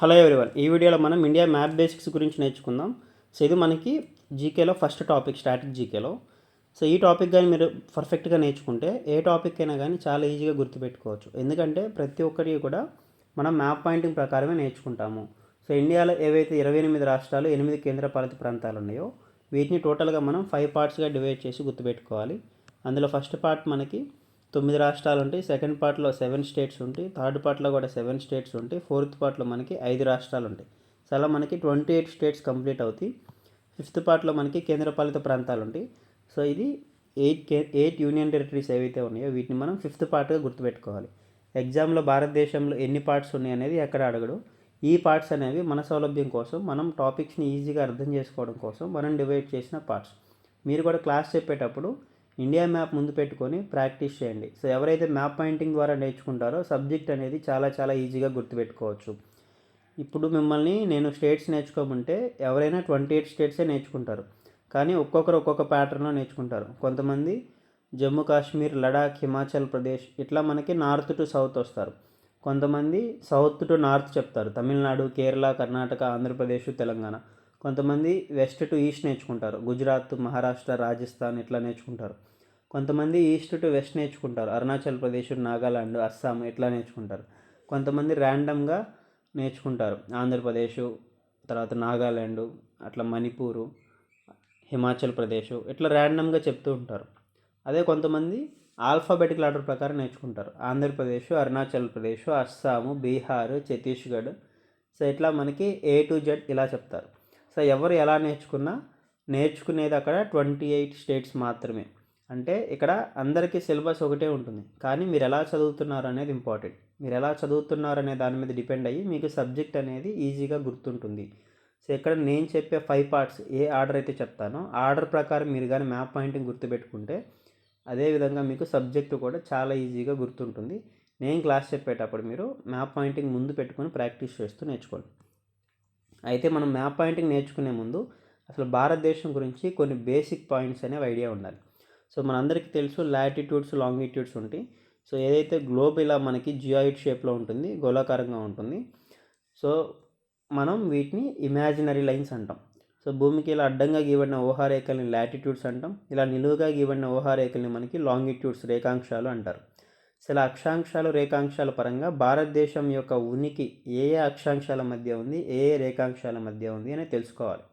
Hello everyone ఈ వీడియోలో మనం ఇండియా మ్యాప్ బేసిక్స్ గురించి నేర్చుకుందాం. సో ఇది మనకి జీకేలో ఫస్ట్ టాపిక్ స్టాటిక్ జీకేలో. సో ఈ టాపిక్ కానీ మీరు పర్ఫెక్ట్గా నేర్చుకుంటే ఏ టాపిక్ అయినా కానీ చాలా ఈజీగా గుర్తుపెట్టుకోవచ్చు. ఎందుకంటే ప్రతి ఒక్కటి కూడా మనం మ్యాప్ పాయింటింగ్ ప్రకారమే నేర్చుకుంటాము. సో ఇండియాలో ఏవైతే ఇరవై ఎనిమిది రాష్ట్రాలు ఎనిమిది కేంద్రపాలిత ప్రాంతాలు ఉన్నాయో వీటిని టోటల్గా మనం ఫైవ్ పార్ట్స్గా డివైడ్ చేసి గుర్తుపెట్టుకోవాలి. అందులో ఫస్ట్ పార్ట్ మనకి తొమ్మిది రాష్ట్రాలు ఉంటాయి. సెకండ్ పార్ట్లో సెవెన్ స్టేట్స్ ఉంటాయి. థర్డ్ పార్ట్లో కూడా సెవెన్ స్టేట్స్ ఉంటాయి. ఫోర్త్ పార్ట్లో మనకి ఐదు రాష్ట్రాలు ఉంటాయి. సో అలా మనకి ట్వంటీ ఎయిట్ స్టేట్స్ కంప్లీట్ అవుతాయి. ఫిఫ్త్ పార్ట్లో మనకి కేంద్రపాలిత ప్రాంతాలు ఉంటాయి. సో ఇది ఎయిట్ కే ఎయిట్ యూనియన్ టెరిటరీస్ ఏవైతే ఉన్నాయో వీటిని మనం ఫిఫ్త్ పార్ట్గా గుర్తుపెట్టుకోవాలి. ఎగ్జామ్లో భారతదేశంలో ఎన్ని పార్ట్స్ ఉన్నాయి అనేది ఎక్కడ అడగడు. ఈ పార్ట్స్ అనేవి మన సౌలభ్యం కోసం మనం టాపిక్స్ని ఈజీగా అర్థం చేసుకోవడం కోసం మనం డివైడ్ చేసిన పార్ట్స్. మీరు కూడా క్లాస్ చెప్పేటప్పుడు ఇండియా మ్యాప్ ముందు పెట్టుకొని ప్రాక్టీస్ చేయండి. సో ఎవరైతే మ్యాప్ పాయింటింగ్ ద్వారా నేర్చుకుంటారో సబ్జెక్ట్ అనేది చాలా చాలా ఈజీగా గుర్తుపెట్టుకోవచ్చు. ఇప్పుడు మిమ్మల్ని నేను స్టేట్స్ నేర్చుకోమంటే ఎవరైనా ట్వంటీ ఎయిట్ స్టేట్సే నేర్చుకుంటారు. కానీ ఒక్కొక్కరు ఒక్కొక్క ప్యాటర్న్లో నేర్చుకుంటారు. కొంతమంది జమ్మూ కాశ్మీర్ లడాక్ హిమాచల్ ప్రదేశ్ ఇట్లా మనకి నార్త్ టు సౌత్ వస్తారు. కొంతమంది సౌత్ టు నార్త్ చెప్తారు. తమిళనాడు కేరళ కర్ణాటక ఆంధ్రప్రదేశ్ తెలంగాణ. కొంతమంది వెస్ట్ టు ఈస్ట్ నేర్చుకుంటారు. గుజరాత్ మహారాష్ట్ర రాజస్థాన్ ఇట్లా నేర్చుకుంటారు. కొంతమంది ఈస్ట్ టు వెస్ట్ నేర్చుకుంటారు. అరుణాచల్ ప్రదేశ్ నాగాలాండ్ అస్సాం ఇట్లా నేర్చుకుంటారు. కొంతమంది ర్యాండమ్గా నేర్చుకుంటారు. ఆంధ్రప్రదేశ్ తర్వాత నాగాలాండ్ అట్లా మణిపూరు హిమాచల్ ప్రదేశ్ ఇట్లా ర్యాండమ్గా చెప్తూ ఉంటారు. అదే కొంతమంది ఆల్ఫాబెటికల్ ఆర్డర్ ప్రకారం నేర్చుకుంటారు. ఆంధ్రప్రదేశ్ అరుణాచల్ ప్రదేశ్ అస్సాము బీహార్ ఛత్తీస్గఢ్. సో ఇట్లా మనకి ఏ టు జెడ్ ఇలా చెప్తారు. సో ఎవరు ఎలా నేర్చుకున్నా నేర్చుకునేది అక్కడ ట్వంటీ ఎయిట్ స్టేట్స్ మాత్రమే. అంటే ఇక్కడ అందరికీ సిలబస్ ఒకటే ఉంటుంది. కానీ మీరు ఎలా చదువుతున్నారు అనేది ఇంపార్టెంట్. మీరు ఎలా చదువుతున్నారు అనే దాని మీద డిపెండ్ అయ్యి మీకు సబ్జెక్ట్ అనేది ఈజీగా గుర్తుంటుంది. సో ఇక్కడ నేను చెప్పే ఫైవ్ పార్ట్స్ ఏ ఆర్డర్ అయితే చెప్తానో ఆర్డర్ ప్రకారం మీరు కానీ మ్యాప్ పాయింటింగ్ గుర్తుపెట్టుకుంటే అదేవిధంగా మీకు సబ్జెక్టు కూడా చాలా ఈజీగా గుర్తుంటుంది. నేను క్లాస్ చెప్పేటప్పుడు మీరు మ్యాప్ పాయింటింగ్ ముందు పెట్టుకొని ప్రాక్టీస్ చేస్తూ నేర్చుకోండి. అయితే మనం మ్యాప్ పాయింటింగ్ నేర్చుకునే ముందు అసలు భారతదేశం గురించి కొన్ని బేసిక్ పాయింట్స్ అనేవి ఐడియా ఉండాలి. సో మనందరికీ తెలుసు లాటిట్యూడ్స్ లాంగిట్యూడ్స్ ఉంటాయి. సో ఏదైతే గ్లోబ్ ఇలా మనకి జియాయిడ్ షేప్లో ఉంటుంది గోళాకారంగా ఉంటుంది సో మనం వీటిని ఇమాజినరీ లైన్స్ అంటాం. సో భూమికి ఇలా అడ్డంగా గీవడిన ఊహారేఖల్ని లాటిట్యూడ్స్ అంటాం. ఇలా నిలువుగా గీవడిన ఊహారేఖల్ని మనకి లాంగిట్యూడ్స్ రేఖాంశాలు అంటారు. సో ఇలా అక్షాంశాలు రేఖాంశాల పరంగా భారతదేశం యొక్క ఉనికి ఏ ఏ అక్షాంశాల మధ్య ఉంది ఏ ఏ రేఖాంశాల మధ్య ఉంది అని తెలుసుకోవాలి.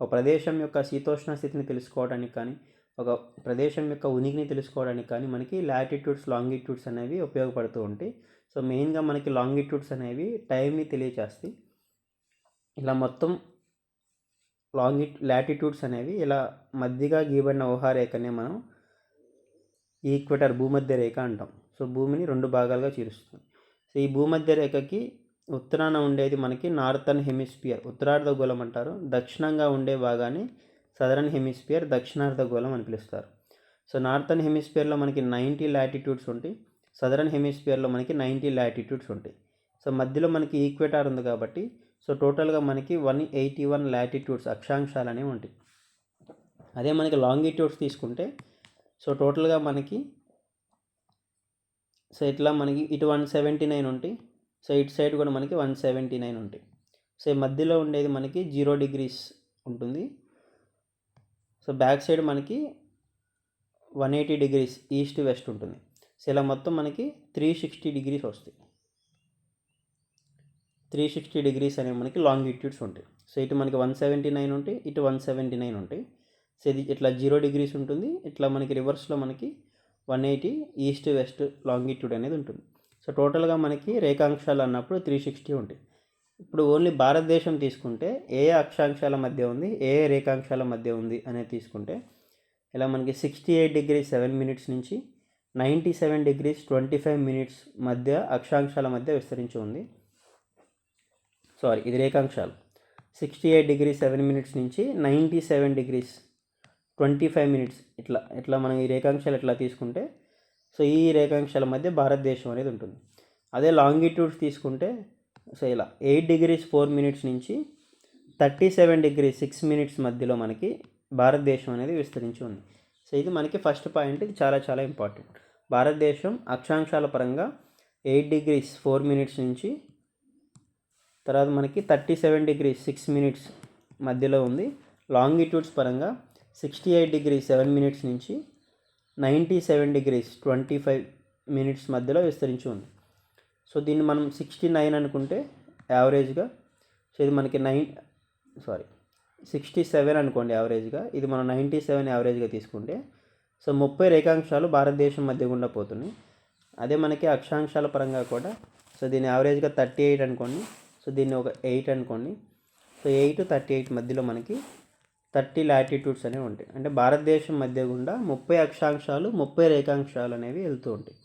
ఒక ప్రదేశం యొక్క శీతోష్ణ స్థితిని తెలుసుకోవడానికి కానీ ఒక ప్రదేశం యొక్క ఉనికిని తెలుసుకోవడానికి కానీ మనకి లాటిట్యూడ్స్ లాంగిట్యూడ్స్ అనేవి ఉపయోగపడుతూ ఉంటాయి. సో మెయిన్గా మనకి లాంగిట్యూడ్స్ అనేవి టైంని తెలియచేస్తాయి. ఇలా మొత్తం లాంగి లాటిట్యూడ్స్ అనేవి ఇలా మధ్యగా గీయబడిన ఊహారేఖనే మనం ఈక్వెటర్ భూమధ్య రేఖ అంటాం. సో భూమిని రెండు భాగాలుగా చీరుస్తుంది. సో ఈ భూమధ్య రేఖకి ఉత్తరాన ఉండేది మనకి నార్థన్ హెమిస్ఫియర్ ఉత్తరార్ధగోళం అంటారు. దక్షిణంగా ఉండే భాగాన్ని సదరన్ హెమిస్ఫియర్ దక్షిణార్ధగోళం అని పిలుస్తారు. సో నార్థన్ హెమిస్ఫియర్లో మనకి నైంటీ లాటిట్యూడ్స్ ఉంటాయి. సదరన్ హెమిస్ఫియర్లో మనకి నైంటీ లాటిట్యూడ్స్ ఉంటాయి. సో మధ్యలో మనకి ఈక్వేటార్ ఉంది కాబట్టి సో టోటల్గా మనకి వన్ ఎయిటీ వన్ లాటిట్యూడ్స్ అక్షాంశాలు అనేవి ఉంటాయి. అదే మనకి లాంగిట్యూడ్స్ తీసుకుంటే సో టోటల్గా మనకి సో ఇట్లా మనకి ఇటు వన్ సెవెంటీ నైన్ ఉంటాయి. సో ఇటు సైడ్ కూడా మనకి వన్ సెవెంటీ నైన్ ఉంటాయి. సో ఈ మధ్యలో ఉండేది మనకి జీరో డిగ్రీస్ ఉంటుంది. సో బ్యాక్ సైడ్ మనకి one eighty degrees east west ఉంటుంది. సో ఇలా మొత్తం మనకి త్రీ సిక్స్టీ డిగ్రీస్ వస్తాయి. త్రీ సిక్స్టీ డిగ్రీస్ అనేవి మనకి లాంగిట్యూడ్స్ ఉంటాయి. సో ఇటు మనకి వన్ సెవెంటీ నైన్ ఉంటాయి ఇటు వన్ సెవెంటీ నైన్ ఉంటాయి. సో ఇది ఇట్లా జీరో డిగ్రీస్ ఉంటుంది ఇట్లా మనకి రివర్స్లో మనకి one eighty east west longitude అనేది ఉంటుంది. సో టోటల్గా మనకి రేఖాంశాలు అన్నప్పుడు త్రీ సిక్స్టీ ఉంటాయి. ఇప్పుడు ఓన్లీ భారతదేశం తీసుకుంటే ఏ అక్షాంశాల మధ్య ఉంది ఏ ఏ రేఖాంశాల మధ్య ఉంది అనేది తీసుకుంటే ఇలా మనకి sixty eight degree seven minutes నుంచి ninety seven degrees twenty five minutes మధ్య అక్షాంశాల మధ్య విస్తరించి ఉంది. సారీ ఇది రేఖాంశాలు. Sixty eight degree seven minutes నుంచి ninety seven degrees twenty five minutes ఇట్లా ఇట్లా మనం ఈ రేఖాంశాలు ఇట్లా తీసుకుంటే సో ఈ రేఖాంశాల మధ్య భారతదేశం అనేది ఉంటుంది. అదే లాంగిట్యూడ్స్ తీసుకుంటే సో ఇలా ఎయిట్ డిగ్రీస్ ఫోర్ మినిట్స్ నుంచి thirty seven degree six minutes మధ్యలో మనకి భారతదేశం అనేది విస్తరించి ఉంది. సో ఇది మనకి ఫస్ట్ పాయింట్ ఇది చాలా చాలా ఇంపార్టెంట్. భారతదేశం అక్షాంశాల పరంగా ఎయిట్ డిగ్రీస్ ఫోర్ మినిట్స్ నుంచి తర్వాత మనకి thirty seven degree six minutes మధ్యలో ఉంది. లాంగిట్యూడ్స్ పరంగా sixty eight degree seven minutes నుంచి ninety seven degrees twenty five minutes మధ్యలో విస్తరించి ఉంది. సో దీన్ని మనం సిక్స్టీ నైన్ అనుకుంటే యావరేజ్గా సో ఇది మనకి నైన్ సారీ సిక్స్టీ సెవెన్ అనుకోండి యావరేజ్గా ఇది మనం నైంటీ సెవెన్ యావరేజ్గా తీసుకుంటే సో ముప్పై రేఖాంశాలు భారతదేశం మధ్య గుండా పోతున్నాయి. అదే మనకి అక్షాంశాల పరంగా కూడా సో దీన్ని యావరేజ్గా థర్టీ ఎయిట్ అనుకోండి సో దీన్ని ఒక ఎయిట్ అనుకోండి సో ఎయిట్ థర్టీ ఎయిట్ మధ్యలో మనకి థర్టీ లాటిట్యూడ్స్ అనేవి ఉంటాయి. అంటే భారతదేశం మధ్య గుండా ముప్పై అక్షాంశాలు ముప్పై రేఖాంశాలు అనేవి వెళ్తూ ఉంటాయి.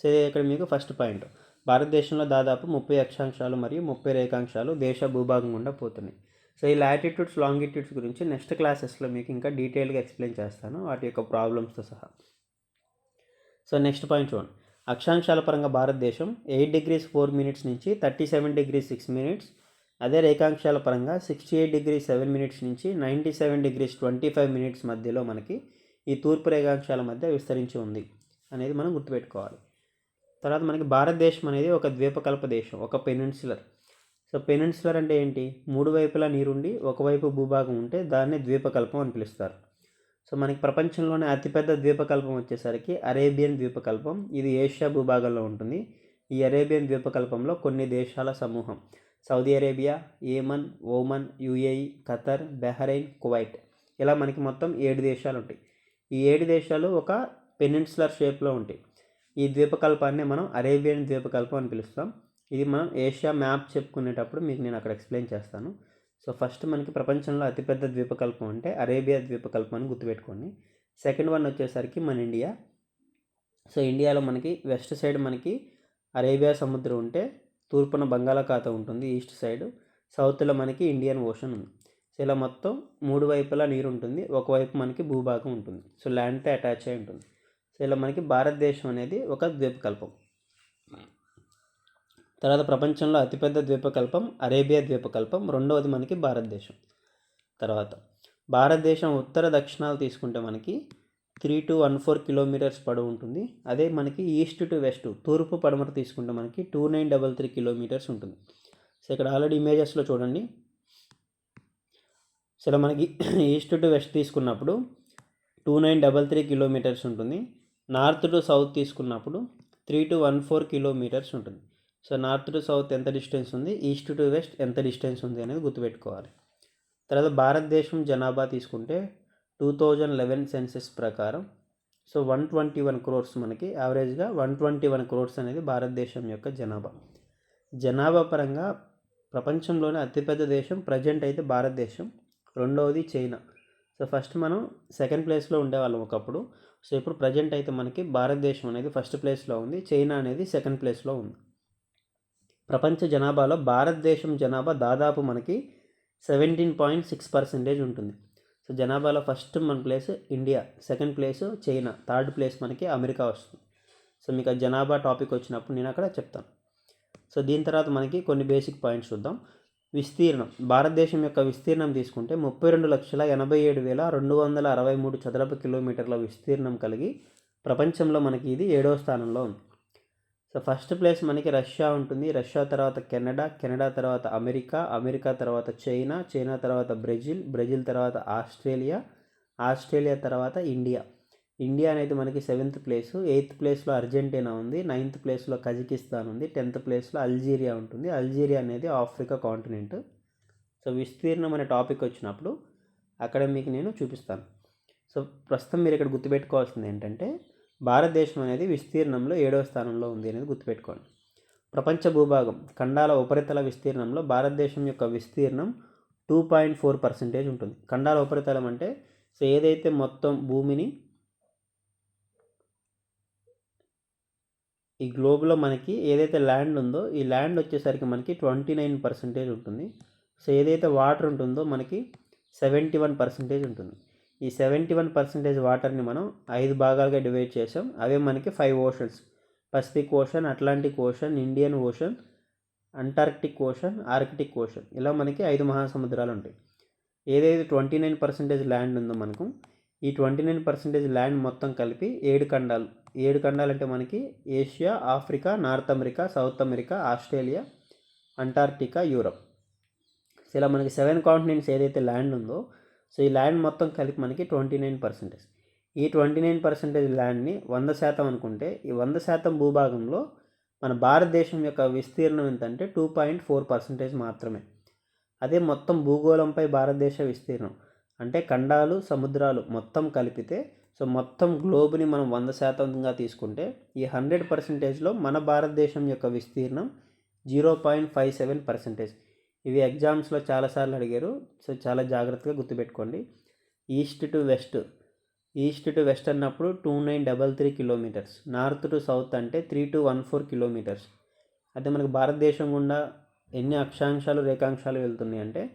సో ఇది ఇక్కడ మీకు ఫస్ట్ పాయింట్. భారతదేశంలో దాదాపు ముప్పై అక్షాంశాలు మరియు ముప్పై రేఖాంశాలు దేశ భూభాగం గుండా పోతున్నాయి. సో ఈ లాటిట్యూడ్స్ లాంగిట్యూడ్స్ గురించి నెక్స్ట్ క్లాసెస్లో మీకు ఇంకా డీటెయిల్గా ఎక్స్ప్లెయిన్ చేస్తాను. వాటి యొక్క ప్రాబ్లమ్స్తో సహా. సో నెక్స్ట్ పాయింట్ చూడండి అక్షాంశాల పరంగా భారతదేశం ఎయిట్ డిగ్రీస్ ఫోర్ మినిట్స్ నుంచి thirty seven degree six minutes అదే రేఖాంశాల పరంగా sixty eight degree seven minutes నుంచి ninety seven degrees twenty five minutes మధ్యలో మనకి ఈ తూర్పు రేఖాంశాల మధ్య విస్తరించి ఉంది అనేది మనం గుర్తుపెట్టుకోవాలి. తర్వాత మనకి భారతదేశం అనేది ఒక ద్వీపకల్ప దేశం ఒక పెనిన్సులర్. సో పెనిన్సులర్ అంటే ఏంటి? మూడు వైపులా నీరుండి ఒకవైపు భూభాగం ఉంటే దాన్ని ద్వీపకల్పం అని పిలుస్తారు. సో మనకి ప్రపంచంలోనే అతిపెద్ద ద్వీపకల్పం వచ్చేసరికి అరేబియన్ ద్వీపకల్పం. ఇది ఏషియా భూభాగంలో ఉంటుంది. ఈ అరేబియన్ ద్వీపకల్పంలో కొన్ని దేశాల సమూహం. Saudi Arabia Yemen Oman UAE Qatar Bahrain Kuwait. ఇలా మనకి మొత్తం ఏడు దేశాలు ఉంటాయి ఈ ఏడు దేశాలు ఒక పెనిన్సులర్ షేప్లో ఉంటాయి. ఈ ద్వీపకల్పాన్ని మనం అరేబియన్ ద్వీపకల్పం అని పిలుస్తాం. ఇది మనం ఏషియా మ్యాప్ చెప్పుకునేటప్పుడు మీకు నేను అక్కడ ఎక్స్ప్లెయిన్ చేస్తాను. సో ఫస్ట్ మనకి ప్రపంచంలో అతిపెద్ద ద్వీపకల్పం అంటే అరేబియా ద్వీపకల్పం అని గుర్తుపెట్టుకోండి. సెకండ్ వన్ వచ్చేసరికి మన ఇండియా. సో ఇండియాలో మనకి వెస్ట్ సైడ్ మనకి అరేబియా సముద్రం ఉంటే తూర్పున బంగాళాఖాతం ఉంటుంది ఈస్ట్ సైడ్. సౌత్లో మనకి ఇండియన్ ఓషన్ ఉంది. సో ఇలా మొత్తం మూడు వైపులా నీరు ఉంటుంది ఒకవైపు మనకి భూభాగం ఉంటుంది. సో ల్యాండ్తో అటాచ్ అయి ఉంటుంది. ఇలా మనకి భారతదేశం అనేది ఒక ద్వీపకల్పం. తర్వాత ప్రపంచంలో అతిపెద్ద ద్వీపకల్పం అరేబియా ద్వీపకల్పం రెండవది మనకి భారతదేశం. తర్వాత భారతదేశం ఉత్తర దక్షిణాలు తీసుకుంటే మనకి three two one four kilometres పొడవు ఉంటుంది. అదే మనకి ఈస్ట్ టు వెస్ట్ తూర్పు పడమర తీసుకుంటే మనకి two nine double three kilometres ఉంటుంది. సో ఇక్కడ ఆల్రెడీ ఇమేజెస్లో చూడండి. సో మనకి ఈస్ట్ టు వెస్ట్ తీసుకున్నప్పుడు two nine double three kilometres ఉంటుంది. నార్త్ టు సౌత్ తీసుకున్నప్పుడు three two one four kilometres ఉంటుంది. సో నార్త్ టు సౌత్ ఎంత డిస్టెన్స్ ఉంది? ఈస్ట్ టు వెస్ట్ ఎంత డిస్టెన్స్ ఉంది అనేది గుర్తుపెట్టుకోవాలి. తర్వాత భారతదేశం జనాభా తీసుకుంటే టూ థౌజండ్ లెవెన్ సెన్సెస్ ప్రకారం so one twenty one crores మనకి యావరేజ్గా వన్ ట్వంటీ వన్ క్రోర్స్ అనేది భారతదేశం యొక్క జనాభా. జనాభా పరంగా ప్రపంచంలోనే అతిపెద్ద దేశం ప్రజెంట్ అయితే భారతదేశం రెండవది చైనా. సో ఫస్ట్ మనం సెకండ్ ప్లేస్లో ఉండేవాళ్ళం ఒకప్పుడు. సో ఇప్పుడు ప్రజెంట్ అయితే మనకి భారతదేశం అనేది ఫస్ట్ ప్లేస్లో ఉంది. చైనా అనేది సెకండ్ ప్లేస్లో ఉంది. ప్రపంచ జనాభాలో భారతదేశం జనాభా దాదాపు మనకి సెవెంటీన్ పాయింట్ సిక్స్ పర్సెంటేజ్ ఉంటుంది. సో జనాభాలో ఫస్ట్ మన place India second place China third place మనకి అమెరికా వస్తుంది. సో మీకు ఆ జనాభా టాపిక్ వచ్చినప్పుడు నేను అక్కడ చెప్తాను. సో దీని తర్వాత మనకి కొన్ని బేసిక్ పాయింట్స్ చూద్దాం. విస్తీర్ణం. భారతదేశం యొక్క విస్తీర్ణం తీసుకుంటే ముప్పై రెండు లక్షల ఎనభై ఏడు వేల రెండు వందల అరవై మూడు చదరపు కిలోమీటర్ల విస్తీర్ణం కలిగి ప్రపంచంలో మనకి ఇది ఏడవ స్థానంలో ఉంది. సో ఫస్ట్ ప్లేస్ మనకి రష్యా ఉంటుంది. రష్యా తర్వాత కెనడా కెనడా తర్వాత అమెరికా అమెరికా తర్వాత చైనా చైనా తర్వాత బ్రెజిల్ బ్రెజిల్ తర్వాత ఆస్ట్రేలియా ఆస్ట్రేలియా తర్వాత ఇండియా. ఇండియా అనేది మనకి సెవెంత్ ప్లేస్ ఎయిత్ ప్లేస్లో అర్జెంటీనా ఉంది నైన్త్ ప్లేస్లో కజకిస్తాన్ ఉంది టెన్త్ ప్లేస్లో అల్జీరియా ఉంటుంది. అల్జీరియా అనేది ఆఫ్రికా కాంటినెంట్. సో విస్తీర్ణం అనే టాపిక్ వచ్చినప్పుడు అక్కడ మీకు నేను చూపిస్తాను. సో ప్రస్తుతం మీరు ఇక్కడ గుర్తుపెట్టుకోవాల్సింది ఏంటంటే భారతదేశం అనేది విస్తీర్ణంలో ఏడవ స్థానంలో ఉంది అనేది గుర్తుపెట్టుకోండి. ప్రపంచ భూభాగం ఖండాల ఉపరితల విస్తీర్ణంలో భారతదేశం యొక్క విస్తీర్ణం టూ పాయింట్ ఫోర్ పర్సెంటేజ్ ఉంటుంది. ఖండాల ఉపరితలం అంటే సో ఏదైతే మొత్తం భూమిని ఈ గ్లోబ్లో మనకి ఏదైతే ల్యాండ్ ఉందో ఈ ల్యాండ్ వచ్చేసరికి మనకి ట్వంటీ నైన్ పర్సెంటేజ్ ఉంటుంది. సో ఏదైతే వాటర్ ఉంటుందో మనకి సెవెంటీ వన్ పర్సెంటేజ్ ఉంటుంది. ఈ సెవెంటీ వన్ పర్సెంటేజ్ వాటర్ని మనం ఐదు భాగాలుగా డివైడ్ చేసాం అవే మనకి five oceans Pacific Ocean Atlantic Ocean Indian Ocean Antarctic Ocean Arctic Ocean ఇలా మనకి ఐదు మహాసముద్రాలు ఉంటాయి. ఏదైతే ట్వంటీ నైన్ పర్సెంటేజ్ ల్యాండ్ ఉందో మనకు ఈ ట్వంటీ నైన్ పర్సెంటేజ్ ల్యాండ్ మొత్తం కలిపి ఏడు ఖండాలు ఏడు ఖండాలంటే మనకి Asia Africa North America South America Australia Antarctica Europe. So ఇలా మనకి సెవెన్ కాంటినెంట్స్ ఏదైతే ల్యాండ్ ఉందో సో ఈ ల్యాండ్ మొత్తం కలిపి మనకి ట్వంటీ నైన్ పర్సెంటేజ్. ఈ ట్వంటీ నైన్ పర్సెంటేజ్ ల్యాండ్ని వంద శాతం అనుకుంటే ఈ వంద శాతం భూభాగంలో మన భారతదేశం యొక్క విస్తీర్ణం ఎంతంటే టూ పాయింట్ ఫోర్ పర్సెంటేజ్ మాత్రమే. అదే మొత్తం భూగోళంపై భారతదేశ విస్తీర్ణం. అంటే ఖండాలు సముద్రాలు మొత్తం కలిపితే సో మొత్తం గ్లోబ్ని మనం వంద శాతంగా తీసుకుంటే ఈ హండ్రెడ్ పర్సెంటేజ్లో మన భారతదేశం యొక్క విస్తీర్ణం zero point five seven percentage. ఇవి ఎగ్జామ్స్లో చాలాసార్లు అడిగారు. సో చాలా జాగ్రత్తగా గుర్తుపెట్టుకోండి. East to west. East to west అన్నప్పుడు two nine double three kilometres. North to south అంటే three two one four kilometres. అయితే మనకు భారతదేశం గుండా ఎన్ని అక్షాంశాలు రేఖాంశాలు వెళ్తున్నాయి అంటే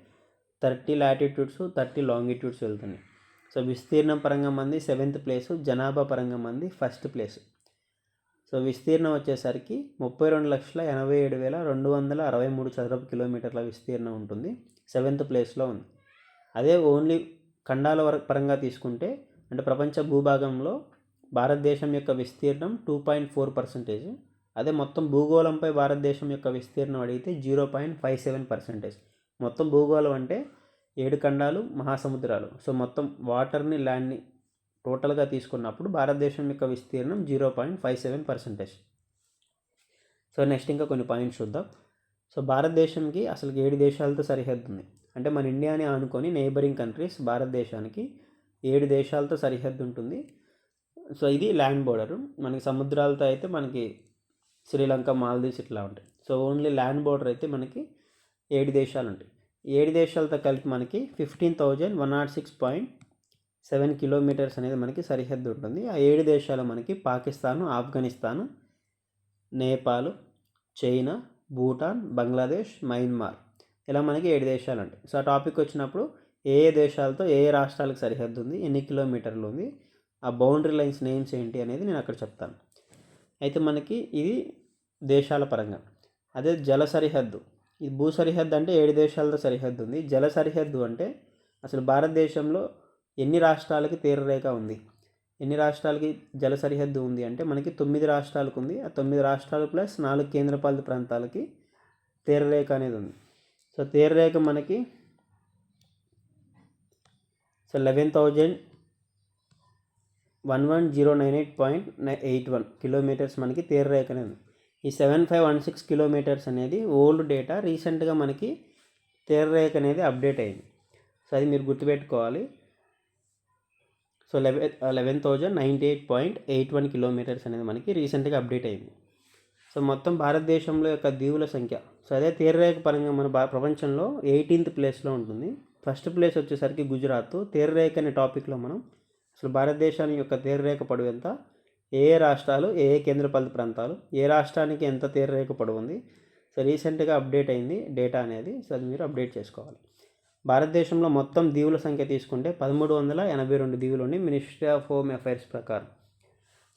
థర్టీ లాటిట్యూడ్స్ థర్టీ లాంగిట్యూడ్స్ వెళ్తున్నాయి. సో విస్తీర్ణం పరంగా మంది సెవెంత్ ప్లేసు జనాభా పరంగా మంది ఫస్ట్ ప్లేస్. సో విస్తీర్ణం వచ్చేసరికి ముప్పై రెండు లక్షల ఎనభై ఏడు వేల రెండు వందల అరవై మూడు చదరపు కిలోమీటర్ల విస్తీర్ణం ఉంటుంది. సెవెంత్ ప్లేస్లో ఉంది. అదే ఓన్లీ ఖండాల వర పరంగా తీసుకుంటే అంటే ప్రపంచ భూభాగంలో భారతదేశం యొక్క విస్తీర్ణం టూ పాయింట్ ఫోర్ పర్సెంటేజ్. అదే మొత్తం భూగోళంపై భారతదేశం యొక్క విస్తీర్ణం అడిగితే zero point five seven percentage. మొత్తం భూగోళం అంటే ఏడు ఖండాలు మహాసముద్రాలు. సో మొత్తం వాటర్ని ల్యాండ్ని టోటల్గా తీసుకున్నప్పుడు భారతదేశం యొక్క విస్తీర్ణం zero point five seven percentage. So next ఇంకా కొన్ని పాయింట్స్ చూద్దాం. సో భారతదేశంకి అసలు ఏడు దేశాలతో సరిహద్దు ఉంది అంటే మన ఇండియాని ఆనుకొని నైబరింగ్ కంట్రీస్ భారతదేశానికి ఏడు దేశాలతో సరిహద్దు ఉంటుంది సో ఇది ల్యాండ్ బోర్డర్. మనకి సముద్రాలతో అయితే మనకి శ్రీలంక మాల్దీవ్స్ ఇట్లా ఉంటాయి. సో ఓన్లీ ల్యాండ్ బోర్డర్ అయితే మనకి ఏడు దేశాలు ఉంటాయి ఏడు దేశాలతో కలిపి మనకి fifteen thousand one nought six point seven kilometres అనేది మనకి సరిహద్దు ఉంటుంది. ఆ ఏడు దేశాలు మనకి పాకిస్తాను ఆఫ్ఘనిస్తాను నేపాల్ చైనా భూటాన్ బంగ్లాదేశ్ మయన్మార్ ఇలా మనకి ఏడు దేశాలు ఉంటాయి. సో ఆ టాపిక్ వచ్చినప్పుడు ఏ ఏ దేశాలతో ఏ ఏ రాష్ట్రాలకు సరిహద్దు ఉంది ఎన్ని కిలోమీటర్లు ఉంది ఆ బౌండరీ లైన్స్ నేమ్స్ ఏంటి అనేది నేను అక్కడ చెప్తాను. అయితే మనకి ఇది దేశాల పరంగా. అదే జల సరిహద్దు. ఇది భూ సరిహద్దు అంటే ఏడు దేశాలతో సరిహద్దు ఉంది. జల సరిహద్దు అంటే అసలు భారతదేశంలో ఎన్ని రాష్ట్రాలకి తీరరేఖ ఉంది? ఎన్ని రాష్ట్రాలకి జల సరిహద్దు ఉంది అంటే మనకి తొమ్మిది రాష్ట్రాలకు ఉంది. ఆ తొమ్మిది రాష్ట్రాలు ప్లస్ నాలుగు కేంద్రపాలిత ప్రాంతాలకి తీరరేఖ అనేది ఉంది. సో తీరరేఖ మనకి so eleven thousand one one zero nine eight point eight one kilometres మనకి తీరరేఖ అనేది ఉంది. ఈ seven five one six kilometres అనేది ఓల్డ్ డేటా. రీసెంట్గా మనకి తీరరేఖ అనేది అప్డేట్ అయింది. సో అది మీరు గుర్తుపెట్టుకోవాలి. So eleven eleven thousand ninety eight point eight one kilometres అనేది మనకి రీసెంట్గా అప్డేట్ అయింది. సో మొత్తం భారతదేశంలో యొక్క దీవుల సంఖ్య సో అదే తీరరేఖ పరంగా మన ప్రపంచంలో ఎయిటీన్త్ ప్లేస్లో ఉంటుంది. ఫస్ట్ ప్లేస్ వచ్చేసరికి గుజరాత్. తీరరేఖ అనే టాపిక్లో మనం అసలు భారతదేశాన్ని యొక్క తీరరేఖ పొడవు ఎంత ఏ ఏ రాష్ట్రాలు ఏ ఏ కేంద్రపాలిత ప్రాంతాలు ఏ రాష్ట్రానికి ఎంత తీరరేఖ పొడవుంది సో రీసెంట్గా అప్డేట్ అయింది డేటా అనేది. సో అది మీరు అప్డేట్ చేసుకోవాలి. భారతదేశంలో మొత్తం దీవుల సంఖ్య తీసుకుంటే పదమూడు వందల ఎనభై రెండు దీవులు ఉన్నాయి. మినిస్ట్రీ ఆఫ్ హోమ్ అఫైర్స్ ప్రకారం.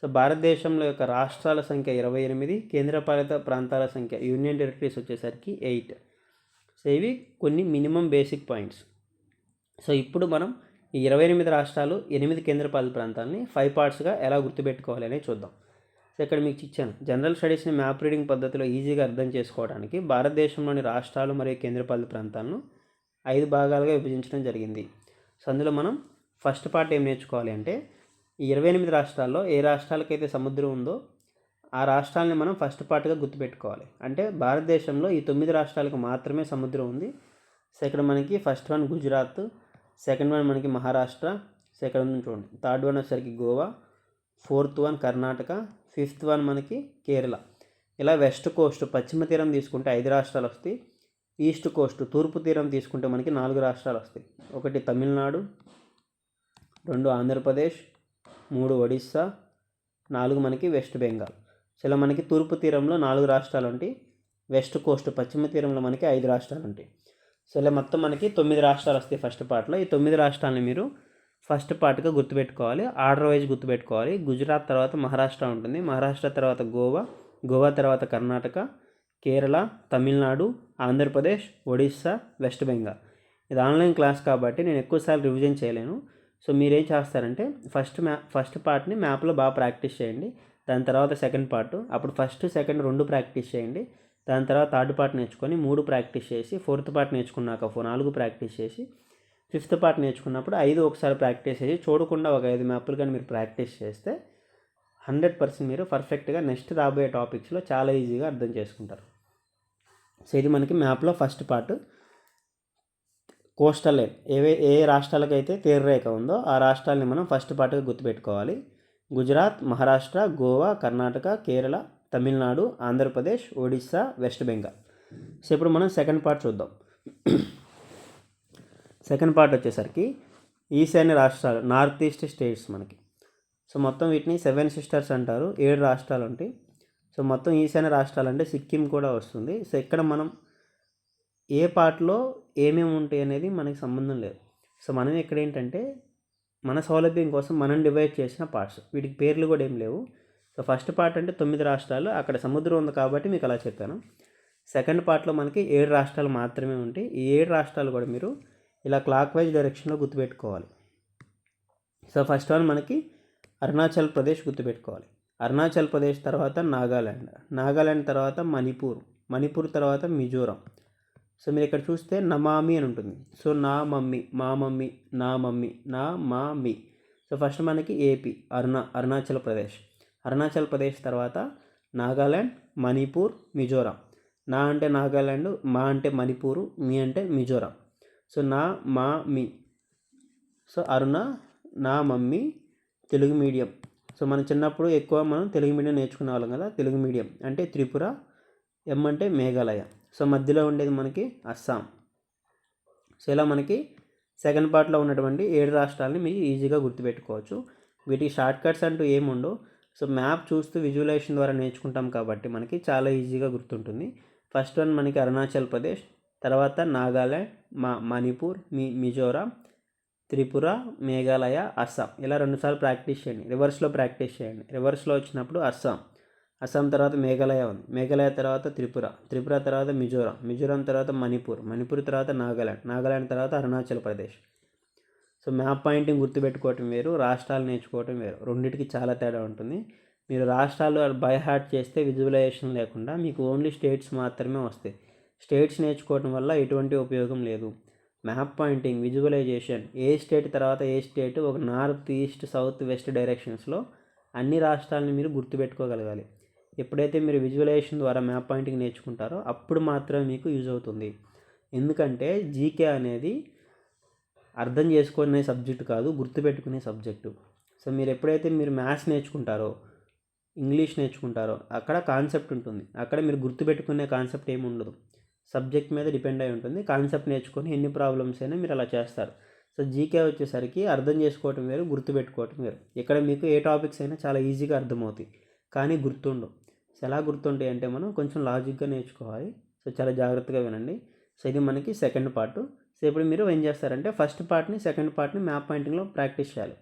సో భారతదేశంలో యొక్క రాష్ట్రాల సంఖ్య ఇరవై ఎనిమిది కేంద్రపాలిత ప్రాంతాల సంఖ్య యూనియన్ టెరిటరీస్ వచ్చేసరికి ఎయిట్. సో ఇవి కొన్ని మినిమం బేసిక్ పాయింట్స్. సో ఇప్పుడు మనం ఈ ఇరవై ఎనిమిది రాష్ట్రాలు ఎనిమిది కేంద్రపాలిత ప్రాంతాలని ఫైవ్ పార్ట్స్గా ఎలా గుర్తుపెట్టుకోవాలి అనేది చూద్దాం. సో ఇక్కడ మీకు ఇచ్చాను. జనరల్ స్టడీస్ని మ్యాప్ రీడింగ్ పద్ధతిలో ఈజీగా అర్థం చేసుకోవడానికి భారతదేశంలోని రాష్ట్రాలు మరియు కేంద్రపాలిత ప్రాంతాలను ఐదు భాగాలుగా విభజించడం జరిగింది. సో అందులో మనం ఫస్ట్ పార్ట్ ఏం నేర్చుకోవాలి అంటే ఈ ఇరవై ఎనిమిది రాష్ట్రాల్లో ఏ రాష్ట్రాలకైతే సముద్రం ఉందో ఆ రాష్ట్రాలని మనం ఫస్ట్ పార్ట్గా గుర్తుపెట్టుకోవాలి. అంటే భారతదేశంలో ఈ తొమ్మిది రాష్ట్రాలకు మాత్రమే సముద్రం ఉంది. సో ఇక్కడ మనకి first one Gujarat second one మనకి మహారాష్ట్ర సెకండ్ వన్ చూడండి. థర్డ్ వన్ వచ్చేసరికి Goa fourth one Karnataka fifth one మనకి కేరళ. ఇలా వెస్ట్ కోస్ట్ పశ్చిమ తీరం తీసుకుంటే ఐదు రాష్ట్రాలు వస్తాయి. ఈస్ట్ కోస్ట్ తూర్పు తీరం తీసుకుంటే మనకి నాలుగు రాష్ట్రాలు వస్తాయి. ఒకటి తమిళనాడు రెండు ఆంధ్రప్రదేశ్ మూడు ఒడిస్సా నాలుగు మనకి వెస్ట్ బెంగాల్. సో ఇలా మనకి తూర్పు తీరంలో నాలుగు రాష్ట్రాలు ఉంటాయి. వెస్ట్ కోస్ట్ పశ్చిమ తీరంలో మనకి ఐదు రాష్ట్రాలు ఉంటాయి. సో ఇలా మొత్తం మనకి తొమ్మిది రాష్ట్రాలు వస్తాయి ఫస్ట్ పార్ట్లో ఈ తొమ్మిది రాష్ట్రాలని మీరు ఫస్ట్ పార్ట్గా గుర్తుపెట్టుకోవాలి. ఆర్డర్ వైజ్ గుర్తుపెట్టుకోవాలి. గుజరాత్ తర్వాత మహారాష్ట్ర ఉంటుంది. మహారాష్ట్ర తర్వాత గోవా గోవా తర్వాత కర్ణాటక కేరళ తమిళనాడు ఆంధ్రప్రదేశ్ ఒడిస్సా వెస్ట్ బెంగాల్ ఇది ఆన్లైన్ క్లాస్ కాబట్టి నేను ఎక్కువసార్లు రివిజన్ చేయలేను. సో మీరేం చేస్తారంటే ఫస్ట్ మ్యా ఫస్ట్ పార్ట్ని మ్యాప్లో బాగా ప్రాక్టీస్ చేయండి. దాని తర్వాత సెకండ్ పార్ట్ అప్పుడు ఫస్ట్ సెకండ్ రెండు ప్రాక్టీస్ చేయండి. దాని తర్వాత థర్డ్ పార్ట్ నేర్చుకొని మూడు ప్రాక్టీస్ చేసి ఫోర్త్ పార్ట్ నేర్చుకున్నాక ఫోర్ నాలుగు ప్రాక్టీస్ చేసి ఫిఫ్త్ పార్ట్ నేర్చుకున్నప్పుడు ఐదు ఒకసారి ప్రాక్టీస్ చేసి చూడకుండా ఒక ఐదు మ్యాప్లు కానీ మీరు ప్రాక్టీస్ చేస్తే హండ్రెడ్ పర్సెంట్ మీరు పర్ఫెక్ట్గా నెక్స్ట్ రాబోయే టాపిక్స్లో చాలా ఈజీగా అర్థం చేసుకుంటారు. సో ఇది మనకి మ్యాప్లో ఫస్ట్ పార్ట్. కోస్టల్ లైన్ ఏవే ఏ రాష్ట్రాలకైతే తీరరేఖ ఉందో ఆ రాష్ట్రాలని మనం ఫస్ట్ పార్ట్గా గుర్తుపెట్టుకోవాలి. గుజరాత్ మహారాష్ట్ర గోవా కర్ణాటక కేరళ తమిళనాడు ఆంధ్రప్రదేశ్ ఒడిస్సా వెస్ట్ బెంగాల్. సో ఇప్పుడు మనం సెకండ్ పార్ట్ చూద్దాం. సెకండ్ పార్ట్ వచ్చేసరికి ఈశాన్య రాష్ట్రాలు నార్త్ ఈస్ట్ స్టేట్స్ మనకి. సో మొత్తం వీటిని సెవెన్ సిస్టర్స్ అంటారు ఏడు రాష్ట్రాలు ఉంటాయి. సో మొత్తం ఈశాన్య రాష్ట్రాలు అంటే సిక్కిం కూడా వస్తుంది. సో ఇక్కడ మనం ఏ పార్ట్లో ఏమేమి ఉంటాయి అనేది మనకి సంబంధం లేదు. సో మనం ఇక్కడ ఏంటంటే మన సౌలభ్యం కోసం మనం డివైడ్ చేసిన పార్ట్స్. వీటికి పేర్లు కూడా ఏం లేవు. సో ఫస్ట్ పార్ట్ అంటే తొమ్మిది రాష్ట్రాలు అక్కడ సముద్రం ఉంది కాబట్టి మీకు అలా చెప్పాను. సెకండ్ పార్ట్లో మనకి ఏడు రాష్ట్రాలు మాత్రమే ఉంటాయి ఈ ఏడు రాష్ట్రాలు కూడా మీరు ఇలా క్లాక్ వైజ్ డైరెక్షన్లో గుర్తుపెట్టుకోవాలి. సో ఫస్ట్ వన్ మనకి అరుణాచల్ ప్రదేశ్ గుర్తుపెట్టుకోవాలి. అరుణాచల్ ప్రదేశ్ తర్వాత నాగాల్యాండ్ నాగాల్యాండ్ తర్వాత మణిపూర్ మణిపూర్ తర్వాత మిజోరాం. సో మీరు ఇక్కడ చూస్తే నమామి అని ఉంటుంది. సో నా మమ్మీ మా మమ్మీ నా మమ్మీ నా మా మీ సో ఫస్ట్ మనకి ఏపీ అరుణా అరుణాచల్ ప్రదేశ్. అరుణాచల్ ప్రదేశ్ తర్వాత నాగాల్యాండ్ మణిపూర్ మిజోరాం. నా అంటే నాగాల్యాండ్ మా అంటే మణిపూరు మీ అంటే మిజోరాం. సో నా మా మీ. సో అరుణ నా మమ్మీ తెలుగు మీడియం. సో మనం చిన్నప్పుడు ఎక్కువ మనం తెలుగు మీడియం నేర్చుకునే వాళ్ళం కదా తెలుగు మీడియం. అంటే త్రిపుర ఎం అంటే మేఘాలయ. సో మధ్యలో ఉండేది మనకి అస్సాం. సో ఇలా మనకి సెకండ్ పార్ట్లో ఉన్నటువంటి ఏడు రాష్ట్రాలని మీరు ఈజీగా గుర్తుపెట్టుకోవచ్చు. వీటికి షార్ట్ కట్స్ అంటూ ఏముండవు. సో మ్యాప్ చూస్తూ విజువలైజేషన్ ద్వారా నేర్చుకుంటాం కాబట్టి మనకి చాలా ఈజీగా గుర్తుంటుంది. ఫస్ట్ వన్ మనకి అరుణాచల్ ప్రదేశ్ తర్వాత నాగాల్యాండ్ మా మణిపూర్ మీ మిజోరాం త్రిపుర మేఘాలయ అస్సాం. ఇలా రెండుసార్లు ప్రాక్టీస్ చేయండి. రివర్స్లో ప్రాక్టీస్ చేయండి. రివర్స్లో వచ్చినప్పుడు అస్సాం. అస్సాం తర్వాత మేఘాలయ ఉంది. మేఘాలయ తర్వాత త్రిపుర. త్రిపుర తర్వాత మిజోరాం. మిజోరాం తర్వాత మణిపూర్. మణిపూర్ తర్వాత నాగాల్యాండ్ నాగాల్యాండ్ తర్వాత Arunachal Pradesh. So map pointing గుర్తుపెట్టుకోవటం వేరు రాష్ట్రాలు నేర్చుకోవటం వేరు. రెండింటికి చాలా తేడా ఉంటుంది. మీరు రాష్ట్రాలు బై హార్ట్ చేస్తే విజువలైజేషన్ లేకుండా మీకు ఓన్లీ స్టేట్స్ మాత్రమే వస్తాయి. స్టేట్స్ నేర్చుకోవటం వల్ల ఎటువంటి ఉపయోగం లేదు. మ్యాప్ పాయింటింగ్ విజువలైజేషన్ ఏ స్టేట్ తర్వాత ఏ స్టేట్ ఒక నార్త్ ఈస్ట్ సౌత్ వెస్ట్ డైరెక్షన్స్లో అన్ని రాష్ట్రాలని మీరు గుర్తుపెట్టుకోగలగాలి. ఎప్పుడైతే మీరు విజువలైజేషన్ ద్వారా మ్యాప్ పాయింటింగ్ నేర్చుకుంటారో అప్పుడు మాత్రమే మీకు యూజ్ అవుతుంది. ఎందుకంటే జీకే అనేది అర్థం చేసుకునే సబ్జెక్టు కాదు గుర్తుపెట్టుకునే సబ్జెక్టు. సో మీరు ఎప్పుడైతే మీరు మ్యాథ్స్ నేర్చుకుంటారో ఇంగ్లీష్ నేర్చుకుంటారో అక్కడ కాన్సెప్ట్ ఉంటుంది. అక్కడ మీరు గుర్తుపెట్టుకునే కాన్సెప్ట్ ఏమి ఉండదు. సబ్జెక్ట్ మీద డిపెండ్ అయి ఉంటుంది. కాన్సెప్ట్ నేర్చుకొని ఎన్ని ప్రాబ్లమ్స్ అయినా మీరు అలా చేస్తారు. సో జీకే వచ్చేసరికి అర్థం చేసుకోవటం వేరు గుర్తుపెట్టుకోవటం వేరు. ఇక్కడ మీకు ఏ టాపిక్స్ అయినా చాలా ఈజీగా అర్థమవుతాయి. కానీ గుర్తుండవు. సో ఎలా గుర్తుంటాయి అంటే మనం కొంచెం లాజిక్గా నేర్చుకోవాలి. సో చాలా జాగ్రత్తగా వినండి. సో ఇది మనకి సెకండ్ పార్ట్. సో ఇప్పుడు మీరు ఏం చేస్తారంటే ఫస్ట్ పార్ట్ని సెకండ్ పార్ట్ని మ్యాప్ పాయింటింగ్లో ప్రాక్టీస్ చేయాలి.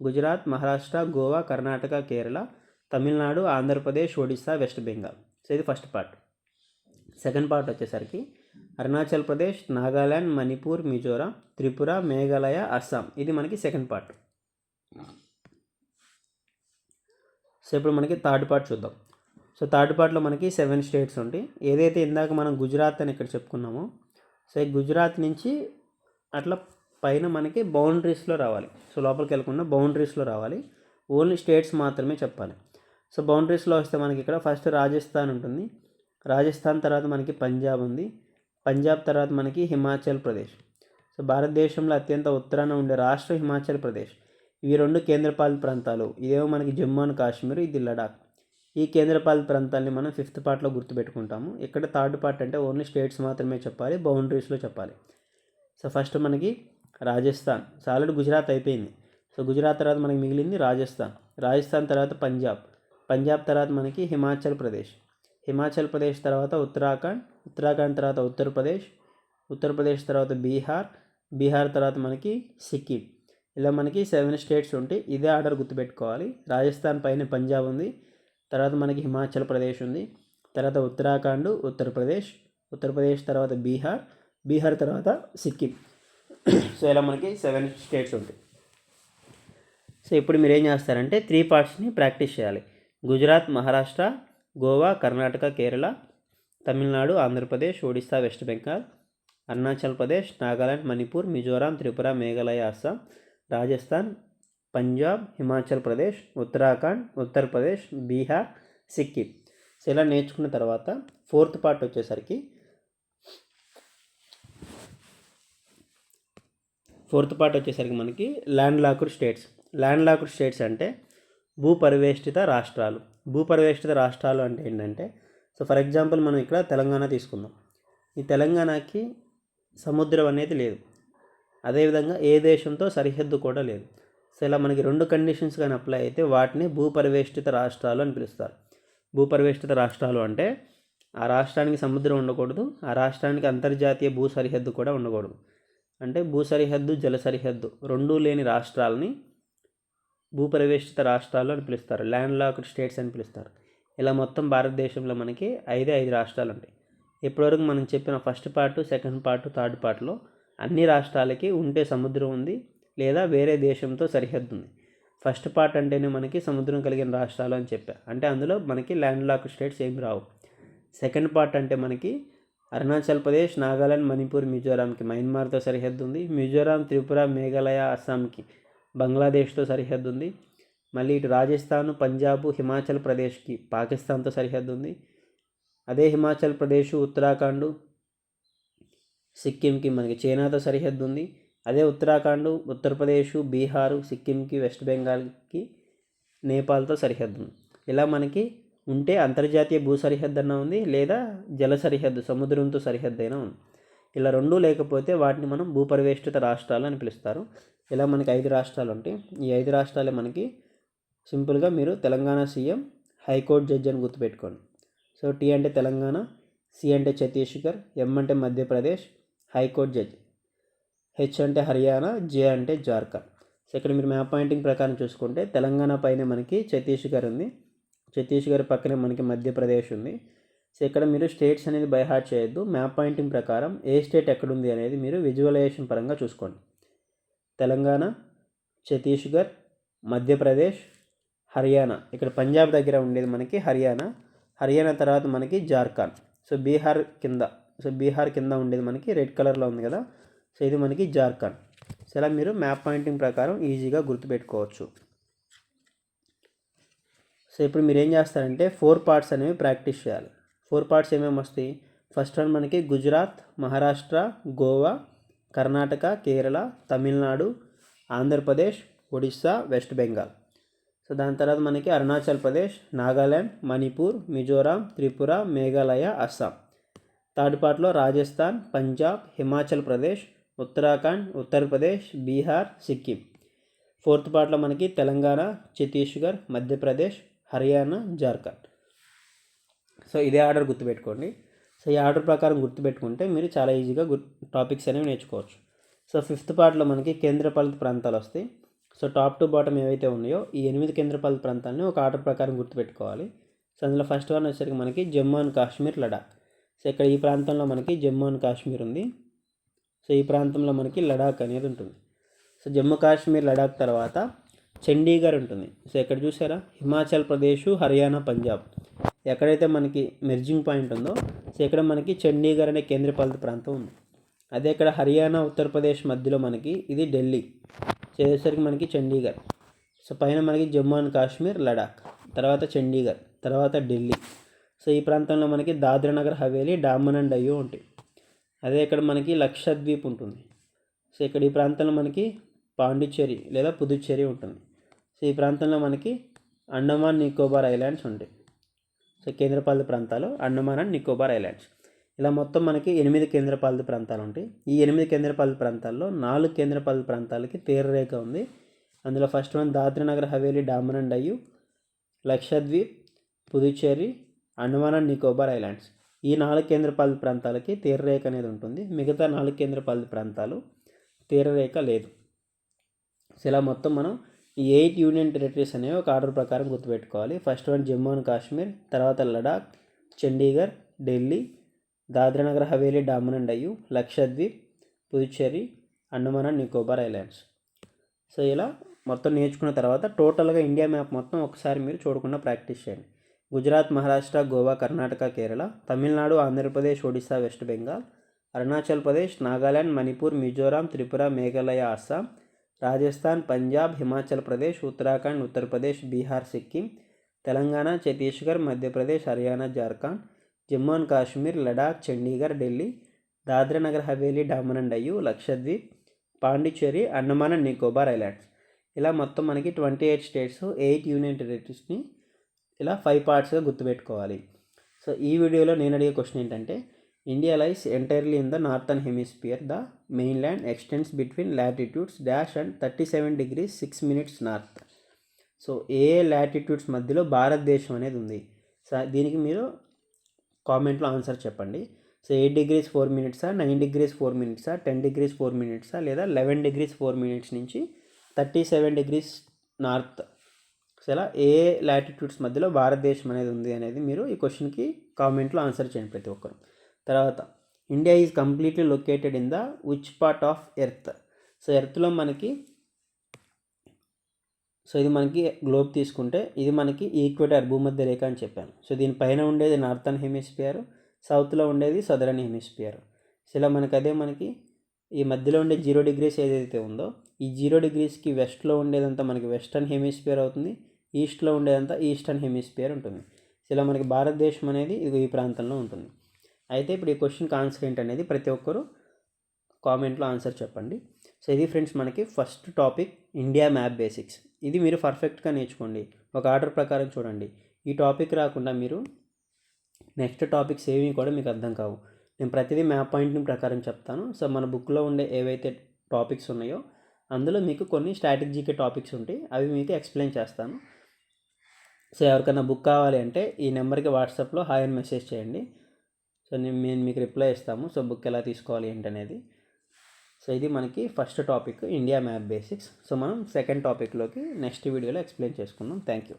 గుజరాత్ మహారాష్ట్ర గోవా కర్ణాటక కేరళ తమిళనాడు ఆంధ్రప్రదేశ్ ఒడిస్సా వెస్ట్ బెంగాల్. సో ఇది ఫస్ట్ పార్ట్ సెకండ్ పార్ట్ వచ్చేసరికి అరుణాచల్ ప్రదేశ్ నాగాల్యాండ్ మణిపూర్ మిజోరాం త్రిపుర మేఘాలయ అస్సాం. ఇది మనకి సెకండ్ పార్ట్ సో ఇప్పుడు మనకి థర్డ్ పార్ట్ చూద్దాం. సో థర్డ్ పార్ట్లో మనకి సెవెన్ స్టేట్స్ ఉంటాయి ఏదైతే ఇందాక మనం గుజరాత్ అని ఇక్కడ చెప్పుకున్నామో సో గుజరాత్ నుంచి అట్లా పైన మనకి బౌండరీస్లో రావాలి. సో లోపలికి వెళ్ళకుండా బౌండరీస్లో రావాలి. ఓన్లీ స్టేట్స్ మాత్రమే చెప్పాలి. సో బౌండరీస్లో వస్తే మనకి ఇక్కడ ఫస్ట్ రాజస్థాన్ ఉంటుంది. రాజస్థాన్ తర్వాత మనకి పంజాబ్ ఉంది. పంజాబ్ తర్వాత మనకి హిమాచల్ ప్రదేశ్. సో భారతదేశంలో అత్యంత ఉత్తరాన ఉండే రాష్ట్రం హిమాచల్ ప్రదేశ్. ఇవి రెండు కేంద్రపాలిత ప్రాంతాలు. ఇదేమో మనకి జమ్మూ అండ్ కాశ్మీర్ ఇది లడాక్. ఈ కేంద్రపాలిత ప్రాంతాలని మనం ఫిఫ్త్ పార్ట్లో గుర్తుపెట్టుకుంటాము. ఇక్కడ థర్డ్ పార్ట్ అంటే ఓన్లీ స్టేట్స్ మాత్రమే చెప్పాలి బౌండరీస్లో చెప్పాలి. సో ఫస్ట్ మనకి రాజస్థాన్. సో ఆల్రెడీ గుజరాత్ అయిపోయింది. సో గుజరాత్ తర్వాత మనకి మిగిలింది రాజస్థాన్. రాజస్థాన్ తర్వాత పంజాబ్. పంజాబ్ తర్వాత మనకి హిమాచల్ ప్రదేశ్. హిమాచల్ ప్రదేశ్ తర్వాత ఉత్తరాఖండ్. ఉత్తరాఖండ్ తర్వాత ఉత్తరప్రదేశ్. ఉత్తరప్రదేశ్ తర్వాత బీహార్. బీహార్ తర్వాత మనకి సిక్కిం. ఇలా మనకి సెవెన్ స్టేట్స్ ఉంటాయి. ఇదే ఆర్డర్ గుర్తుపెట్టుకోవాలి. రాజస్థాన్ పైన పంజాబ్ ఉంది. తర్వాత మనకి హిమాచల్ ప్రదేశ్ ఉంది. తర్వాత ఉత్తరాఖండ్ ఉత్తరప్రదేశ్ ఉత్తరప్రదేశ్ తర్వాత బీహార్ బీహార్ తర్వాత సిక్కిం. సో ఇలా మనకి సెవెన్ స్టేట్స్ ఉంటాయి. సో ఇప్పుడు మీరు ఏం చేస్తారంటే త్రీ పార్ట్స్ని ప్రాక్టీస్ చేయాలి. గుజరాత్ మహారాష్ట్ర గోవా కర్ణాటక కేరళ తమిళనాడు ఆంధ్రప్రదేశ్ ఒడిస్సా వెస్ట్ బెంగాల్ అరుణాచల్ ప్రదేశ్ నాగాలాండ్ మణిపూర్ మిజోరాం త్రిపుర మేఘాలయ అస్సాం రాజస్థాన్ పంజాబ్ హిమాచల్ ప్రదేశ్ ఉత్తరాఖండ్ ఉత్తరప్రదేశ్ బీహార్ సిక్కిం. సో ఇలా నేర్చుకున్న తర్వాత ఫోర్త్ పార్ట్ వచ్చేసరికి ఫోర్త్ పార్ట్ వచ్చేసరికి మనకి landlocked states. Landlocked states అంటే భూపరివేష్టిత రాష్ట్రాలు. భూపరివేష్టిత రాష్ట్రాలు అంటే ఏంటంటే సో ఫర్ ఎగ్జాంపుల్ మనం ఇక్కడ తెలంగాణ తీసుకుందాం. ఈ తెలంగాణకి సముద్రం అనేది లేదు. అదేవిధంగా ఏ దేశంతో సరిహద్దు కూడా లేదు. సో ఇలా మనకి రెండు కండిషన్స్ కానీ అప్లై అయితే వాటిని భూపరివేష్టిత రాష్ట్రాలు అని పిలుస్తారు. భూపరివేష్టిత రాష్ట్రాలు అంటే ఆ రాష్ట్రానికి సముద్రం ఉండకూడదు ఆ రాష్ట్రానికి అంతర్జాతీయ భూ సరిహద్దు కూడా ఉండకూడదు. అంటే భూ సరిహద్దు జల సరిహద్దు రెండూ లేని రాష్ట్రాలని భూపరివేష్టిత రాష్ట్రాలు అని పిలుస్తారు. ల్యాండ్ లాక్డ్ స్టేట్స్ అని పిలుస్తారు. ఇలా మొత్తం భారతదేశంలో మనకి ఐదే ఐదు రాష్ట్రాలు ఉంటాయి ఇప్పటివరకు మనం చెప్పిన first part second part third పార్ట్లో అన్ని రాష్ట్రాలకి ఉంటే సముద్రం ఉంది లేదా వేరే దేశంతో సరిహద్దు ఉంది ఫస్ట్ పార్ట్ అంటేనే మనకి సముద్రం కలిగిన రాష్ట్రాలు అని చెప్పా. అంటే అందులో మనకి ల్యాండ్ లాక్ స్టేట్స్ ఏమి రావు. సెకండ్ పార్ట్ అంటే మనకి అరుణాచల్ ప్రదేశ్ నాగాలాండ్ మణిపూర్ మిజోరాంకి మయన్మార్తో సరిహద్దు ఉంది మిజోరాం త్రిపుర మేఘాలయ అస్సాంకి బంగ్లాదేశ్తో సరిహద్దు ఉంది మళ్ళీ ఇటు రాజస్థాన్ పంజాబ్ హిమాచల్ ప్రదేశ్కి పాకిస్తాన్తో సరిహద్దు ఉంది అదే హిమాచల్ ప్రదేశ్ ఉత్తరాఖండ్ సిక్కింకి మనకి చైనాతో సరిహద్దు ఉంది అదే ఉత్తరాఖండ్ ఉత్తరప్రదేశ్ బీహారు సిక్కింకి వెస్ట్ బెంగాల్కి నేపాల్తో సరిహద్దు. ఉంది ఇలా మనకి ఉంటే అంతర్జాతీయ భూ సరిహద్దు అన్న ఉంది లేదా జల సరిహద్దు సముద్రంతో సరిహద్దు అయినా ఉంది. ఇలా రెండూ లేకపోతే వాటిని మనం భూపరివేష్టిత రాష్ట్రాలు అని పిలుస్తారు. ఇలా మనకి ఐదు రాష్ట్రాలు ఉంటాయి. ఈ ఐదు రాష్ట్రాలే మనకి సింపుల్గా మీరు తెలంగాణ సీఎం హైకోర్టు జడ్జి అని గుర్తుపెట్టుకోండి. సో టీ అంటే తెలంగాణ సి అంటే ఛత్తీస్గఢ్ ఎం అంటే మధ్యప్రదేశ్ హైకోర్టు జడ్జి. హెచ్ అంటే హర్యానా జే అంటే జార్ఖండ్. సో ఇక్కడ మీరు మ్యాప్ పాయింటింగ్ ప్రకారం చూసుకుంటే తెలంగాణ పైన మనకి ఛత్తీస్గఢ్ ఉంది. ఛత్తీస్గఢ్ పక్కనే మనకి మధ్యప్రదేశ్ ఉంది. సో ఇక్కడ మీరు స్టేట్స్ అనేది బై హార్ట్ చేయొద్దు. మ్యాప్ పాయింటింగ్ ప్రకారం ఏ స్టేట్ ఎక్కడుంది అనేది మీరు విజువలైజేషన్ పరంగా చూసుకోండి. తెలంగాణ ఛత్తీస్గఢ్ మధ్యప్రదేశ్ హర్యానా. ఇక్కడ పంజాబ్ దగ్గర ఉండేది మనకి హర్యానా. హర్యానా తర్వాత మనకి జార్ఖండ్. సో బీహార్ కింద. సో బీహార్ కింద ఉండేది మనకి రెడ్ కలర్లో ఉంది కదా. సో ఇది మనకి జార్ఖండ్. సో ఇలా మీరు మ్యాప్ పాయింటింగ్ ప్రకారం ఈజీగా గుర్తుపెట్టుకోవచ్చు. సో ఇప్పుడు మీరు ఏం చేస్తారంటే ఫోర్ పార్ట్స్ అనేవి ప్రాక్టీస్ చేయాలి. ఫోర్ పార్ట్స్ ఏమేమి వస్తాయి? ఫస్ట్ వన్ మనకి గుజరాత్ మహారాష్ట్ర గోవా కర్ణాటక కేరళ తమిళనాడు ఆంధ్రప్రదేశ్ ఒడిస్సా వెస్ట్ బెంగాల్. సో దాని తర్వాత మనకి అరుణాచల్ ప్రదేశ్ నాగాల్యాండ్ మణిపూర్ మిజోరాం త్రిపుర మేఘాలయ అస్సాం. థర్డ్ పార్ట్లో రాజస్థాన్ పంజాబ్ హిమాచల్ ప్రదేశ్ ఉత్తరాఖండ్ ఉత్తరప్రదేశ్ బీహార్ సిక్కిం. ఫోర్త్ పార్ట్లో మనకి తెలంగాణ ఛత్తీస్గఢ్ మధ్యప్రదేశ్ హర్యానా జార్ఖండ్. సో ఇదే ఆర్డర్ గుర్తుపెట్టుకోండి. సో ఈ ఆర్డర్ ప్రకారం గుర్తుపెట్టుకుంటే మీరు చాలా ఈజీగా టాపిక్స్ అనేవి నేర్చుకోవచ్చు. సో ఫిఫ్త్ పార్ట్లో మనకి కేంద్రపాలిత ప్రాంతాలు వస్తాయి. సో టాప్ టు బాటమ్ ఏవైతే ఉన్నాయో ఈ ఎనిమిది కేంద్రపాలిత ప్రాంతాలని ఒక ఆర్డర్ ప్రకారం గుర్తుపెట్టుకోవాలి. సో అందులో ఫస్ట్ వన్ వచ్చేసరికి మనకి జమ్మూ అండ్ కాశ్మీర్ లడాక్. సో ఇక్కడ ఈ ప్రాంతంలో మనకి జమ్మూ అండ్ కాశ్మీర్ ఉంది. సో ఈ ప్రాంతంలో మనకి లడాక్ అనేది ఉంటుంది. సో జమ్మూ కాశ్మీర్ లడాక్ తర్వాత చండీగఢ్ ఉంటుంది. సో ఇక్కడ చూసారా? హిమాచల్ ప్రదేశ్ హర్యానా పంజాబ్. ఎక్కడైతే మనకి మెర్జింగ్ పాయింట్ ఉందో సో ఇక్కడ మనకి చండీగఢ్ అనే కేంద్రపాలిత ప్రాంతం ఉంది. అదే ఇక్కడ హర్యానా ఉత్తరప్రదేశ్ మధ్యలో మనకి ఇది ఢిల్లీ. చేసేసరికి మనకి చండీగఢ్. సో పైన మనకి జమ్మూ అండ్ కాశ్మీర్ లడాక్ తర్వాత చండీగఢ్ తర్వాత ఢిల్లీ. సో ఈ ప్రాంతంలో మనకి దాద్రా నగర్ హవేలీ డామన్ అండ్ డయ్యూ ఉంటాయి. అదే ఇక్కడ మనకి లక్షద్వీప్ ఉంటుంది. సో ఇక్కడ ఈ ప్రాంతంలో మనకి పాండిచ్చేరి లేదా పుదుచ్చేరి ఉంటుంది. సో ఈ ప్రాంతంలో మనకి అండమాన్ నికోబార్ ఐలాండ్స్ ఉంటాయి సో కేంద్రపాలిత ప్రాంతాలు అండమాన్ అండ్ నికోబార్ ఐలాండ్స్. ఇలా మొత్తం మనకి ఎనిమిది కేంద్రపాలిత ప్రాంతాలు ఉంటాయి. ఈ ఎనిమిది కేంద్రపాలిత ప్రాంతాల్లో నాలుగు కేంద్రపాలిత ప్రాంతాలకి తీరరేఖ ఉంది. అందులో first one Dadra Nagar Haveli Daman and Diu Lakshadweep Puducherry Andaman and Nicobar islands. ఈ నాలుగు కేంద్రపాలిత ప్రాంతాలకి తీరరేఖ అనేది ఉంటుంది. మిగతా నాలుగు కేంద్రపాలిత ప్రాంతాలు తీరరేఖ లేదు. సో ఇలా మొత్తం మనం ఈ ఎయిట్ యూనియన్ టెరిటరీస్ అనేవి ఒక ఆర్డర్ ప్రకారం గుర్తుపెట్టుకోవాలి. First one Jammu and Kashmir తర్వాత Ladakh Chandigarh Delhi Dadra Nagar Haveli Daman and Diu Lakshadweep Puducherry Andaman and Nicobar islands. So ఇలా మొత్తం నేర్చుకున్న తర్వాత టోటల్గా ఇండియా మ్యాప్ మొత్తం ఒకసారి మీరు చూడకుండా ప్రాక్టీస్ చేయండి. Gujarat Maharashtra Goa Karnataka Kerala Tamil Nadu Andhra Pradesh Odisha West Bengal Arunachal Pradesh Nagaland Manipur Mizoram Tripura Meghalaya Assam Rajasthan Punjab Himachal Pradesh Uttarakhand Uttar Pradesh Bihar Sikkim Telangana Chhattisgarh Madhya Pradesh Haryana Jharkhand Jammu and Kashmir Ladakh Chandigarh Delhi Dadra Nagar Haveli Daman and Diu Lakshadweep Pondicherry Andaman and Nicobar islands. ఇలా మొత్తం మనకి twenty eight states eight union టెరిటరీస్ని ఇలా five పార్ట్స్గా గుర్తుపెట్టుకోవాలి. So ఈ వీడియోలో నేను అడిగే క్వశ్చన్ ఏంటంటే India lies entirely in the northern hemisphere the mainland extends between latitudes dash and thirty seven degrees six minutes north so A latitudes మధ్యలో భారతదేశం అనేది ఉంది? సో దీనికి మీరు కామెంట్లో ఆన్సర్ చెప్పండి. సో ఎయిట్ డిగ్రీస్ ఫోర్ మినిట్సా నైన్ డిగ్రీస్ ఫోర్ మినిట్సా టెన్ డిగ్రీస్ ఫోర్ మినిట్సా లేదా లెవెన్ డిగ్రీస్ ఫోర్ మినిట్స్ నుంచి థర్టీ సెవెన్ డిగ్రీస్ నార్త్ ఇలా ఏ లాటిట్యూడ్స్ మధ్యలో భారతదేశం అనేది ఉంది అనేది మీరు ఈ క్వశ్చన్కి కామెంట్లో ఆన్సర్ చేయండి ప్రతి ఒక్కరు. తర్వాత India is completely located in the which part of earth so ఎర్త్లో మనకి సో ఇది మనకి గ్లోబ్ తీసుకుంటే ఇది మనకి ఈక్వేటర్ భూమధ్య రేఖ అని చెప్పాను. సో దీని పైన ఉండేది నార్థన్ హెమిస్ఫియర్ సౌత్లో ఉండేది సదరన్ హెమిస్ఫియర్ సో ఇలా మనకి అదే మనకి ఈ మధ్యలో ఉండే జీరో డిగ్రీస్ ఏదైతే ఉందో ఈ జీరో డిగ్రీస్కి వెస్ట్లో ఉండేదంతా మనకి వెస్టర్న్ హెమిస్ఫియర్ అవుతుంది. ఈస్ట్లో ఉండేదంతా ఈస్టర్న్ హెమిస్ఫియర్ ఉంటుంది. ఇలా మనకి భారతదేశం అనేది ఇది ఈ ప్రాంతంలో ఉంటుంది. అయితే ఇప్పుడు ఈ క్వశ్చన్కి ఆన్సర్ ఏంటనేది ప్రతి ఒక్కరు కామెంట్లో ఆన్సర్ చెప్పండి. సో ఇది ఫ్రెండ్స్ మనకి first topic India map basics. ఇది మీరు పర్ఫెక్ట్గా నేర్చుకోండి. ఒక ఆర్డర్ ప్రకారం చూడండి. ఈ టాపిక్ రాకుండా మీరు నెక్స్ట్ టాపిక్స్ ఏవి కూడా మీకు అర్థం కావు. నేను ప్రతిదీ మ్యాప్ పాయింట్ని ప్రకారం చెప్తాను. సో మన బుక్లో ఉండే ఏవైతే టాపిక్స్ ఉన్నాయో అందులో మీకు కొన్ని స్ట్రాటజీకి టాపిక్స్ ఉంటాయి. అవి మీకు ఎక్స్ప్లెయిన్ చేస్తాను. సో ఎవరికైనా బుక్ కావాలి అంటే ఈ నెంబర్కి వాట్సాప్లో హాయ్ అని మెసేజ్ చేయండి. సో నేను మేము మీకు రిప్లై ఇస్తాము. సో బుక్ ఎలా తీసుకోవాలి ఏంటనేది. సో ఇది మనకి first topic India map basics. So మనం సెకండ్ టాపిక్లోకి నెక్స్ట్ వీడియోలో ఎక్స్ప్లెయిన్ చేసుకుందాం. Thank you